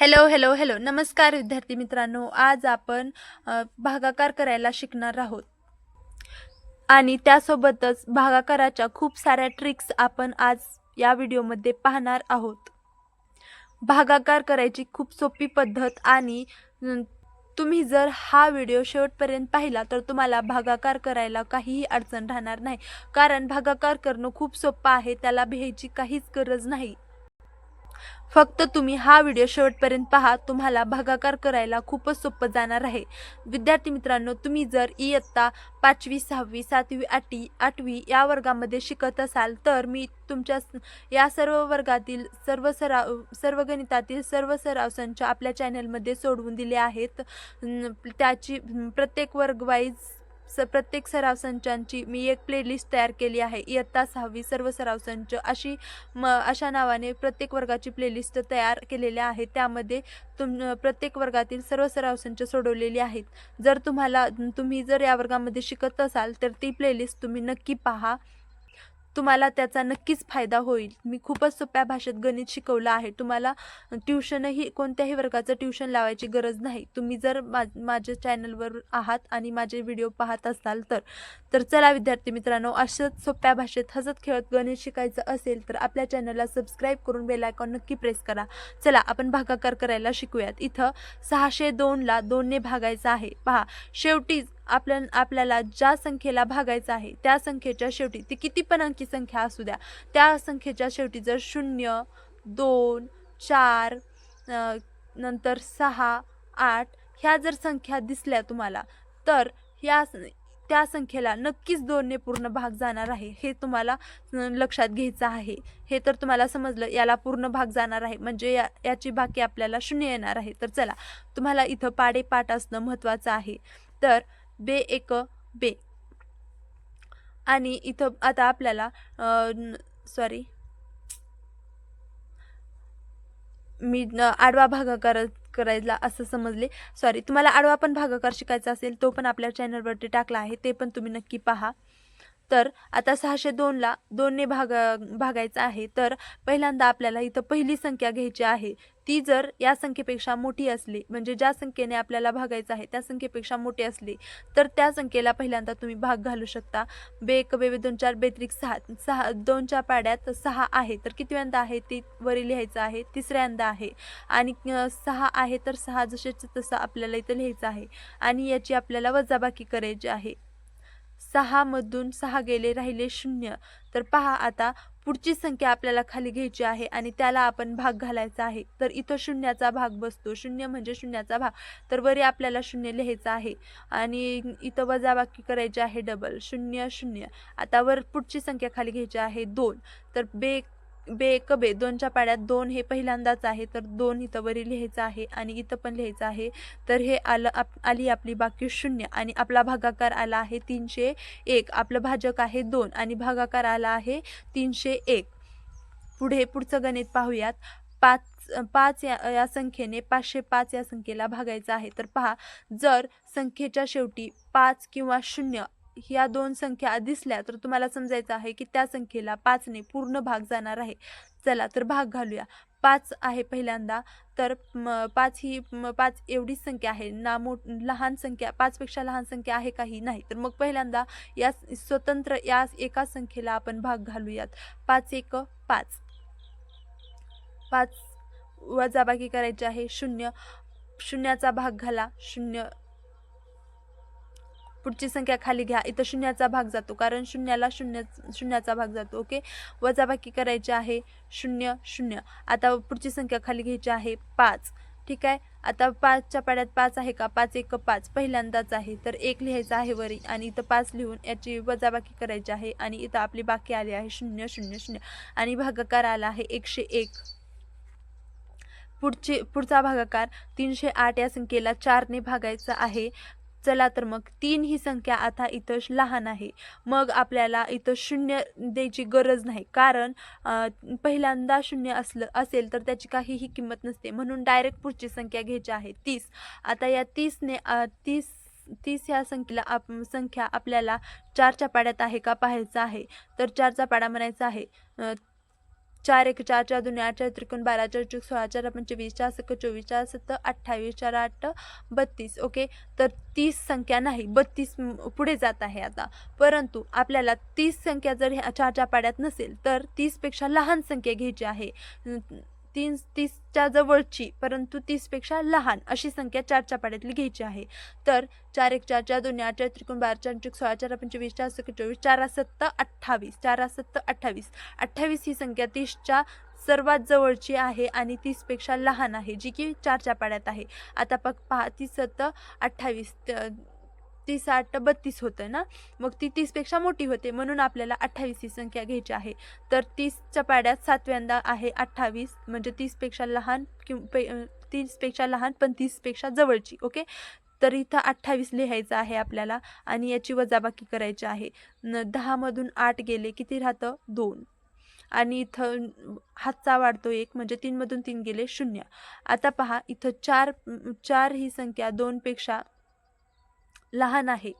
Hello hello hello नमस्कार विद्यार्थी मित्रांनो. आज आपण भागाकार करायला शिकणार आहोत. आणि त्यासोबतच भागाकाराच्या खूप साऱ्या ट्रिक्स आपण आज या व्हिडिओमध्ये पाहणार आहोत. भागाकार करायची खूप सोपी पद्धत आणि तुम्ही जर हा व्हिडिओ शेवटपर्यंत पाहिला तर तुम्हाला भागाकार करायला काहीही अडचण राहणार नाही. कारण भागाकार करणं खूप सोपं आहे त्याला भ्यायची काहीच गरज नाही. फक्त तुम्ही हा व्हिडिओ शेवटपर्यंत पहा. तुम्हाला भागाकार करायला खूपच सोपं जाणार आहे. विद्यार्थी मित्रांनो तुम्ही जर इयत्ता पाचवी सहावी सातवी आठवी आठवी या वर्गामध्ये शिकत असाल तर मी तुमच्या या सर्व वर्गातील सर्व सराव सर्व गणितातील सर्व सराव संच आपल्या चॅनलमध्ये सोडवून दिले आहेत. त्याची प्रत्येक वर्गवाईज स प्रत्येक सराव संचांची मी एक प्लेलिस्ट तयार केली आहे. इयत्ता सहावी सर्व सराव संच अशी म अशा नावाने प्रत्येक वर्गाची प्लेलिस्ट तयार केलेल्या आहे त्यामध्ये तुम प्रत्येक वर्गातील सर्व सराव संच सोडवलेली आहेत. जर तुम्हाला तुम्ही जर या वर्गामध्ये शिकत असाल तर ती प्लेलिस्ट तुम्ही नक्की पहा. तुम्हाला त्याचा नक्कीच फायदा होईल. मी खूपच सोप्या भाषेत गणित शिकवलं आहे. तुम्हाला ट्युशनही कोणत्याही वर्गाचं ट्युशन लावायची गरज नाही. तुम्ही जर मा माझ्या चॅनलवर आहात आणि माझे व्हिडिओ पाहत असाल तर तर चला विद्यार्थी मित्रांनो अशाच सोप्या भाषेत हसत खेळत गणित शिकायचं असेल तर आपल्या चॅनलला सबस्क्राईब करून बेलायकॉन नक्की प्रेस करा. चला आपण भागाकार करायला शिकूयात. इथं सहाशे दोनला दोनने भागायचं आहे. पहा शेवटी आपल्या आपल्याला ज्या संख्येला भागायचं आहे त्या संख्येच्या शेवटी ती किती पण अंकी संख्या असू द्या त्या संख्येच्या शेवटी जर शून्य दोन चार नंतर सहा आठ ह्या जर संख्या दिसल्या तुम्हाला तर ह्या त्या संख्येला नक्कीच दोनने पूर्ण भाग जाणार आहे हे तुम्हाला लक्षात घ्यायचं आहे. हे तर तुम्हाला समजलं याला पूर्ण भाग जाणार आहे म्हणजे या याची बाकी आपल्याला शून्य येणार आहे. तर चला तुम्हाला इथं पाडेपाठ असणं महत्त्वाचं आहे. तर बे एक बे. आणि इथं आता आपल्याला सॉरी मी आडवा भागाकार करायला असं समजले. सॉरी तुम्हाला आडवा पण भागाकार शिकायचा असेल तो पण आपल्या चॅनलवरती टाकला आहे ते पण तुम्ही नक्की पहा. तर आता सहाशे दोनला दोनने भाग भागायचं आहे. तर पहिल्यांदा आपल्याला इथं पहिली संख्या घ्यायची आहे. ती जर या संख्येपेक्षा मोठी असली म्हणजे ज्या संख्येने आपल्याला भागायचं आहे त्या संख्येपेक्षा मोठी असली तर त्या संख्येला पहिल्यांदा तुम्ही भाग घालू शकता. बे एक बे दोन चार बेत्रिक सहा सहा दोनच्या पाड्यात सहा आहे तर कितव्यांदा आहे? ती वरी लिहायचं आहे तिसऱ्यांदा आहे. आणि सहा आहे तर सहा जसेच तसं आपल्याला इथं लिहायचं आहे. आणि याची आपल्याला वजाबाकी करायची आहे. सहामधून सहा गेले राहिले शून्य. तर पहा आता पुढची संख्या आपल्याला खाली घ्यायची आहे आणि त्याला आपण भाग घालायचा आहे. तर इथं शून्याचा भाग बसतो. शून्य म्हणजे शून्याचा भाग. तर वरी आपल्याला शून्य लिहायचं आहे. आणि इथं वजाबाकी करायची आहे डबल शून्य शून्य. आता वर पुढची संख्या खाली घ्यायची आहे दोन. तर बे बे एक बे दोनच्या पाड्यात दोन हे पहिल्यांदाच आहे तर दोन इथं वरी लिहायचं आहे आणि इथं पण लिहायचं आहे. तर हे आलं आप आली आपली बाकी शून्य आणि आपला भागाकार आला आहे तीनशे एक. आपलं भाजक आहे दोन आणि भागाकार आला आहे तीनशे एक. पुढे पुढचं गणित पाहूयात. पाच पाच या या संख्येने पाचशे पाच या संख्येला भागायचं आहे. तर पहा जर संख्येच्या शेवटी पाच किंवा शून्य ह्या दोन संख्या दिसल्या तर तुम्हाला समजायचं आहे की त्या संख्येला पाचने पूर्ण भाग जाणार आहे. चला तर भाग घालूया. पाच आहे पहिल्यांदा तर म, पाच ही म, पाच एवढीच संख्या आहे. ना मो लहान संख्या पाचपेक्षा लहान संख्या आहे काही नाही. तर मग पहिल्यांदा या स्वतंत्र या एका संख्येला आपण भाग घालूयात. पाच एक पाच. पाच वजाबाकी करायची आहे. शून्य. शून्याचा भाग घाला. शून्य पुढची संख्या खाली घ्या. इथं शून्याचा भाग जातो. कारण शून्याला शून्य शून्याचा भाग जातो. ओके? वजाबाकी करायची आहे शून्य शून्य. आता पुढची संख्या खाली घ्यायची आहे पाच. ठीक आहे? आता पाचच्या पाड्यात पाच आहे का? पाच एक पाच. पहिल्यांदाच आहे. तर एक लिहायचं आहे वरी आणि इथं पाच लिहून याची वजाबाकी करायची आहे आणि इथं आपली बाकी आली आहे शून्य शून्य शून्य. आणि भागाकार आला आहे एकशे एक. पुढचे पुढचा भागाकार तीनशे आठ या संख्येला चारने भागायचा आहे. चला तर मग तीन ही संख्या आता इथं श- लहान आहे. मग आपल्याला इथं शून्य द्यायची गरज नाही. कारण पहिल्यांदा शून्य असलं असेल तर त्याची काहीही किंमत नसते. म्हणून डायरेक्ट पुढची संख्या घ्यायची आहे तीस. आता या तीसने तीस तीस ह्या संख्येला आप संख्या आपल्याला चारच्या पाड्यात आहे का पाहायचं आहे. तर चारचा पाडा म्हणायचा आहे चार एक चार चार दोन आठ चार त्रिकोण बारा चार चौक सोळा चार पंचवीस चार सक चोवीस चार सत्तर अठ्ठावीस चार आठ बत्तीस. ओके? तर तीस संख्या नाही बत्तीस पुढे जात आहे आता. परंतु आपल्याला तीस संख्या जर ह्या चारच्या पाड्यात नसेल तर तीसपेक्षा लहान संख्या घ्यायची आहे. तीन तीसच्या जवळची परंतु तीसपेक्षा लहान अशी संख्या चारच्या पाड्यातली घ्यायची आहे. तर चार एक चार चार दोन्ही आठ चार त्रिकोण बारा चार चौक सोळा चार पंचवीस चार सक चोवीस चार सत्त अठ्ठावीस चार सत्त अठ्ठावीस. अठ्ठावीस ही संख्या तीसच्या सर्वात जवळची आहे आणि तीसपेक्षा लहान आहे जी की चारच्या पाड्यात आहे. आता पग पहा तीस सत्तर अठ्ठावीस तीस आठ बत्तीस होतं ना? मग ती तीसपेक्षा मोठी होते. म्हणून आपल्याला अठ्ठावीस ही संख्या घ्यायची आहे. तर तीसच्या पाड्यात सातव्यांदा आहे अठ्ठावीस म्हणजे तीसपेक्षा लहान कि तीसपेक्षा लहान पण तीसपेक्षा जवळची ओके? तर इथं अठ्ठावीस लिहायचं आहे आपल्याला आणि याची वजाबाकी करायची आहे. न दहामधून आठ गेले किती राहतं? दोन. आणि इथं हातचा वाढतो एक म्हणजे तीनमधून तीन गेले शून्य. आता पहा इथं चार चार ही संख्या दोनपेक्षा लहान आहे.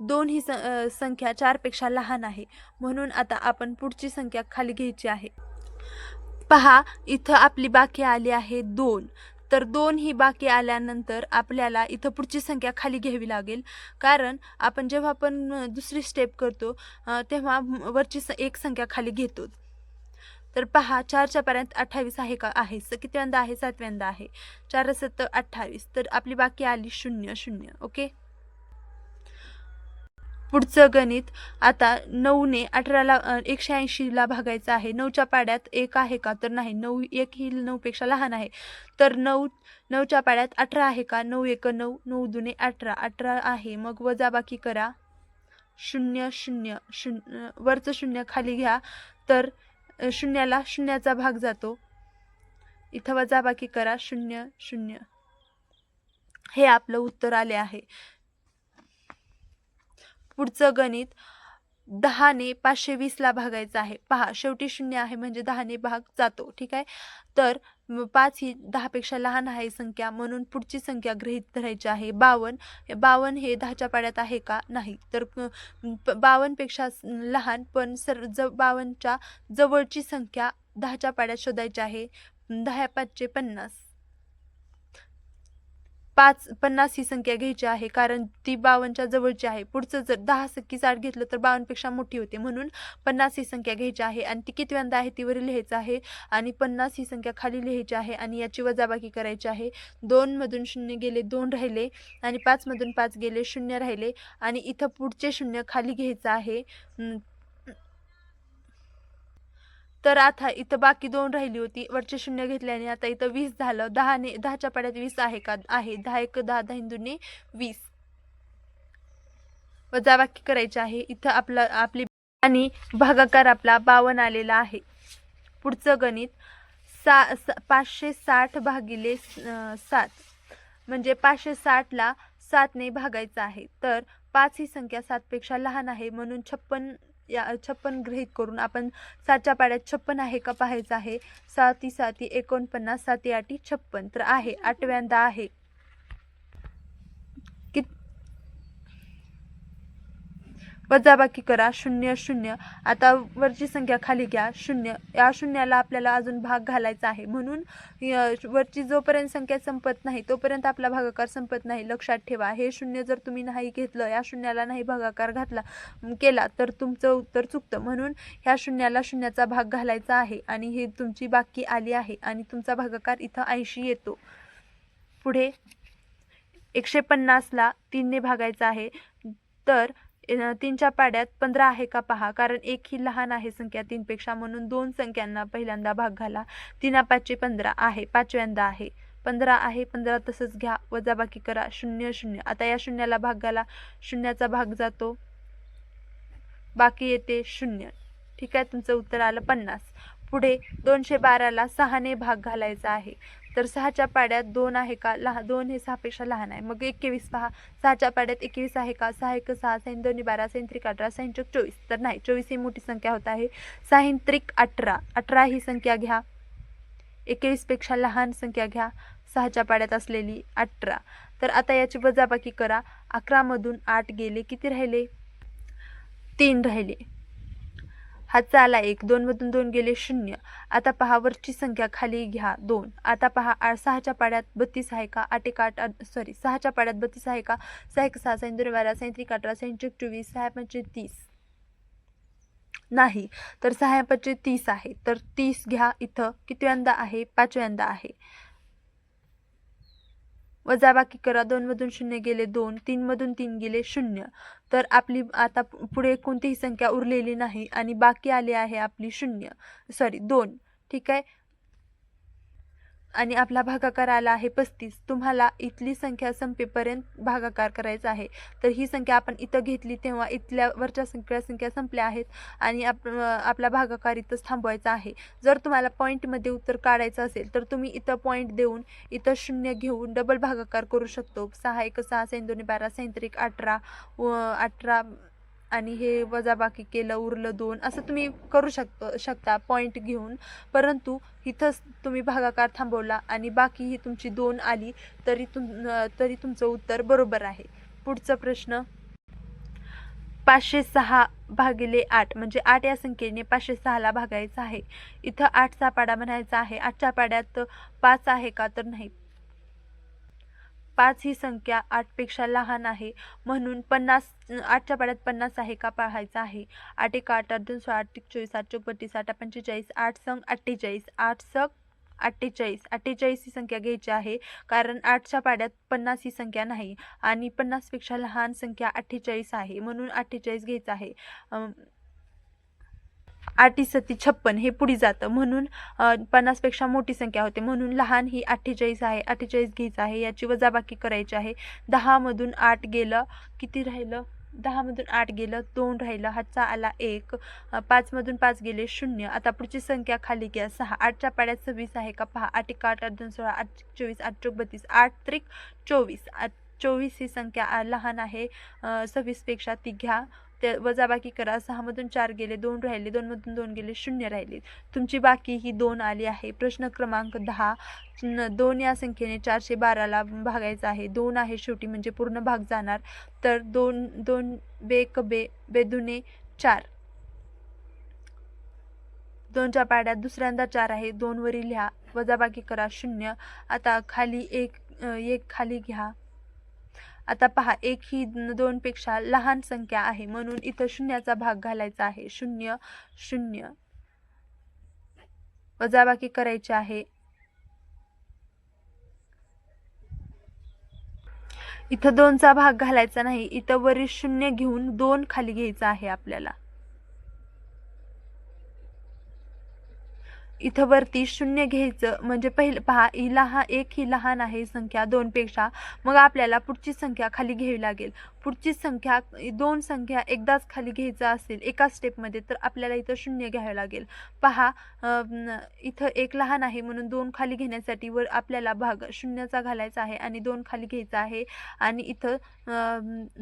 दोन ही संख्या चारपेक्षा लहान आहे. म्हणून आता आपण पुढची संख्या खाली घ्यायची आहे. पहा इथं आपली बाकी आली आहे दोन. तर दोन ही बाकी आल्यानंतर आपल्याला इथं पुढची संख्या खाली घ्यावी लागेल. कारण आपण जेव्हा आपण दुसरी स्टेप करतो तेव्हा वरची स एक संख्या खाली घेतो. तर पहा चारच्या पर्यंत अठ्ठावीस आहे का? आहे. स कितव्यांदा आहे? सातव्यांदा आहे. चार सत्तर अठ्ठावीस. तर आपली बाकी आली शून्य शून्य. ओके? पुढचं गणित. आता नऊने अठराला एकशे ऐंशीला भागायचं आहे. नऊच्या पाड्यात एक आहे का? तर नाही. नऊ एक ही नऊपेक्षा लहान आहे. तर नऊ नऊच्या पाड्यात अठरा आहे का? नऊ एक नऊ नऊ दुने अठरा. अठरा आहे. मग वजाबाकी करा. शून्य शून्य शून्य वरचं शून्य खाली घ्या. तर शून्याला शून्याचा भाग जातो. इथं वजाबाकी करा शून्य शून्य. हे आपलं उत्तर आले आहे. पुढचं गणित दहाने पाचशे वीसला भागायचं आहे. पहा शेवटी शून्य आहे म्हणजे दहाने भाग जातो ठीक आहे? तर पाच ही दहापेक्षा लहान आहे संख्या म्हणून पुढची संख्या गृहीत धरायची आहे. बावन्न बावन्न हे दहाच्या पाड्यात आहे का? नाही. तर प- बावन्नपेक्षा लहान पण सर ज बावन्नच्या जवळची संख्या दहाच्या पाड्यात शोधायची आहे. दहा पाचशे पन्नास. पाच पन्नास ही संख्या घ्यायची आहे कारण ती बावनच्या जवळची आहे. पुढचं जर दहा सक्की साठ घेतलं तर बावनपेक्षा मोठी होते. म्हणून पन्नास ही संख्या घ्यायची आहे आणि ती कितव्यांदा आहे तीवर लिहायचं आहे आणि पन्नास ही संख्या खाली लिहायची आहे आणि याची वजाबाकी करायची आहे. दोनमधून शून्य गेले दोन राहिले आणि पाचमधून पाच गेले शून्य राहिले आणि इथं पुढचे शून्य खाली घ्यायचं आहे. तर आता इथं बाकी दोन राहिली होती. वरचे शून्य घेतल्याने आता इथं वीस झालं. दहाने दहाच्या पाड्यात वीस आहे का? आहे. दहा एक दहा दहा हिंदूने वीस. वजाबाकी करायची आहे. इथं आपला आपली आणि भागाकार आपला बावन आलेला आहे. पुढचं गणित. सा पाचशे साठ भागिले सात. म्हणजे पाचशे साठला सातने भागायचं आहे. तर पाच ही संख्या सातपेक्षा लहान आहे. म्हणून छप्पन या छप्पन गृहीत करून आपण सातच्या पाड्यात छप्पन आहे का पाहायचं आहे. साती साती एकोणपन्नास साती आठी छप्पन तर आहे आठव्यांदा आहे कित वजाबाकी करा शून्य शून्य. आता वरची संख्या खाली घ्या शून्य. या शून्याला आपल्याला अजून भाग घालायचा आहे. म्हणून य- वरची जोपर्यंत संख्या संपत नाही तोपर्यंत आपला भागाकार संपत नाही. लक्षात ठेवा हे शून्य जर तुम्ही नाही घेतलं या शून्याला नाही भागाकार घातला केला तर तुमचं उत्तर चुकतं. म्हणून ह्या शून्याला शून्याचा भाग घालायचा आहे आणि ही तुमची बाकी आली आहे आणि तुमचा भागाकार इथं ऐंशी येतो. पुढे एकशे पन्नासला तीनने भागायचं आहे. तर तीनच्या पाड्यात पंधरा आहे का पहा. कारण एक ही लहान आहे संख्या तीनपेक्षा म्हणून दोन संख्यांना पहिल्यांदा भाग घाला. तीना पाचशे पंधरा आहे पाचव्यांदा आहे. पंधरा आहे पंधरा तसंच घ्या. वजाबाकी करा शून्य शून्य. आता या शून्याला भाग घाला. शून्याचा भाग जातो. बाकी येते शून्य. ठीक आहे तुमचं उत्तर आलं पन्नास. पुढे दोनशे बाराला सहाने भाग घालायचा आहे. तर सहाच्या पाड्यात दोन आहे का? लहा दोन हे सहापेक्षा लहान आहे. मग एकवीस पहा. सहाच्या पाड्यात एकवीस आहे का? सहा एक सहा साईन दोन्ही बारा साईन त्रिक अठरा साईन चौक चोवीस. तर नाही चोवीस ही मोठी संख्या होत आहे. साईन त्रिक अठरा. अठरा ही संख्या घ्या. एकवीसपेक्षा लहान संख्या घ्या. सहाच्या पाड्यात असलेली अठरा. तर आता याची वजाबाकी करा. अकरामधून आठ गेले. किती राहिले? तीन राहिले. हातचा आला एक दोनमधून दोन गेले शून्य. आता पहा वरची संख्या खाली घ्या दोन. आता पहा सहाच्या पाड्यात बत्तीस आहे का? आठ एक आठ सॉरी सहाच्या पाड्यात बत्तीस आहे का? सहा एक सहा साईन दोन बारा साईन त्रिक अठरा साईन चौक चोवीस सहा पंचे तीस. नाही तर सहा पंचे तीस आहे. तर तीस घ्या इथं. कितव्यांदा आहे? पाचव्यांदा आहे. वजाबाकी करा. दोनमधून शून्य गेले दोन तीनमधून तीन गेले शून्य. तर आपली आता पु- पुढे कोणतीही संख्या उरलेली नाही आणि बाकी आली आहे आपली शून्य. सॉरी दोन. ठीक आहे? आणि आपला भागाकार आला आहे पस्तीस तुम्हाला इथली संख्या संपेपर्यंत भागाकार करायचा आहे. तर ही संख्या आपण इथं घेतली तेव्हा इथल्या वरच्या संख्या संख्या संपल्या आहेत आणि आप आपला भागाकार इथंच थांबवायचा आहे. जर तुम्हाला पॉईंटमध्ये उत्तर काढायचं असेल तर तुम्ही इथं पॉईंट देऊन इथं शून्य घेऊन डबल भागाकार करू शकतो. सहा एक सहा सैन दोन्ही बारा सैन अठरा व अठरा आणि हे वजाबाकी केलं उरलं दोन असं तुम्ही करू शकतो शकता पॉईंट घेऊन. परंतु इथंच तुम्ही भागाकार थांबवला आणि बाकी ही तुमची दोन आली तरी तुम तरी तुमचं उत्तर बरोबर आहे. पुढचा प्रश्न पाचशे सहा भागिले आठ म्हणजे आठ या संख्येने पाचशे सहाला भागायचं आहे. इथं आठचा पाडा म्हणायचा आहे. आठच्या पाड्यात पाच आहे का? तर नाही. पाच ही संख्या आठपेक्षा लहान आहे. म्हणून पन्नास आठच्या पाड्यात पन्नास आहे का पाहायचं आहे. आठ एक आठ आठ दोन सोळा आठ एक चोवीस आठ चौपट्टीस आठ पंचेचाळीस आठ संग अठ्ठेचाळीस आठ सग अठ्ठेचाळीस. अठ्ठेचाळीस ही संख्या घ्यायची आहे कारण आठच्या पाड्यात पन्नास ही संख्या नाही आणि पन्नासपेक्षा लहान संख्या अठ्ठेचाळीस आहे. म्हणून अठ्ठेचाळीस घ्यायचं आहे. आठी सती छप्पन हे पुढे जातं. म्हणून पन्नासपेक्षा मोठी संख्या होते. म्हणून लहान ही अठ्ठेचाळीस आहे. अठ्ठेचाळीस घ्यायचं आहे. याची वजाबाकी करायची आहे. दहामधून आठ गेलं किती राहिलं? दहामधून आठ गेलं दोन राहिलं. हातचा आला एक. पाचमधून पाच गेले शून्य. आता पुढची संख्या खाली घ्या. सहा. आठच्या पाड्यात सव्वीस आहे का? पहा. आठ एक आठ आठ दोन सोळा आठ चोवीस आठ चौक बत्तीस आठ त्रिक चोवीस. आठ चोवीस ही संख्या लहान आहे. सव्वीसपेक्षा ती घ्या. ते वजाबाकी करा सहामधून चार गेले दोन राहिले दोनमधून दोन गेले शून्य राहिले. तुमची बाकी ही दोन आली आहे. प्रश्न क्रमांक दहा न- दोन या संख्येने चारशे बाराला भागायचं आहे. दोन आहे शेवटी म्हणजे पूर्ण भाग जाणार. तर दोन दोन बे कबे बेदुने चार. दोनच्या पाड्यात दुसऱ्यांदा चार आहे. दोनवरी लिहा. वजाबाकी करा शून्य. आता खाली एक एक खाली घ्या. आता पहा एक ही दोनपेक्षा लहान संख्या आहे म्हणून इथं शून्याचा भाग घालायचा आहे. शून्य शून्य. वजाबाकी करायची आहे. इथं दोनचा भाग घालायचा नाही इथं वरील शून्य घेऊन दोन खाली घ्यायचं आहे आपल्याला. इथं वरती शून्य घ्यायचं. म्हणजे पहिलं पहा ही लहान एक ही लहान आहे संख्या दोनपेक्षा. मग आपल्याला पुढची संख्या खाली घ्यावी लागेल. पुढची संख्या दोन संख्या एकदाच खाली घ्यायचा असेल एका स्टेपमध्ये तर आपल्याला इथं शून्य घ्यावं लागेल. पहा इथं एक लहान आहे म्हणून दोन खाली घेण्यासाठी वर आपल्याला भाग शून्याचा घालायचा आहे आणि दोन खाली घ्यायचा आहे. आणि इथं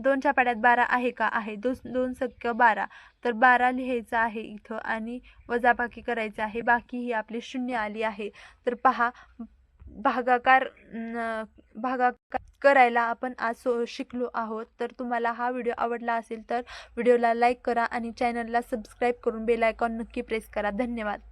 दोनच्या पाड्यात बारा आहे का? आहे. दोन दोन संख्या बारा. तर बारा लिहायचं आहे इथं आणि वजाबाकी करायचं आहे. बाकी ही आपली शून्य आली आहे. तर पहा भागाकार भागाकार करायला आपण आज सो- शिकलो आहोत. तर तुम्हाला हा व्हिडिओ आवडला असेल तर व्हिडिओला लाईक करा आणि चॅनलला सबस्क्राईब करून बेल आयकॉन नक्की प्रेस करा. धन्यवाद.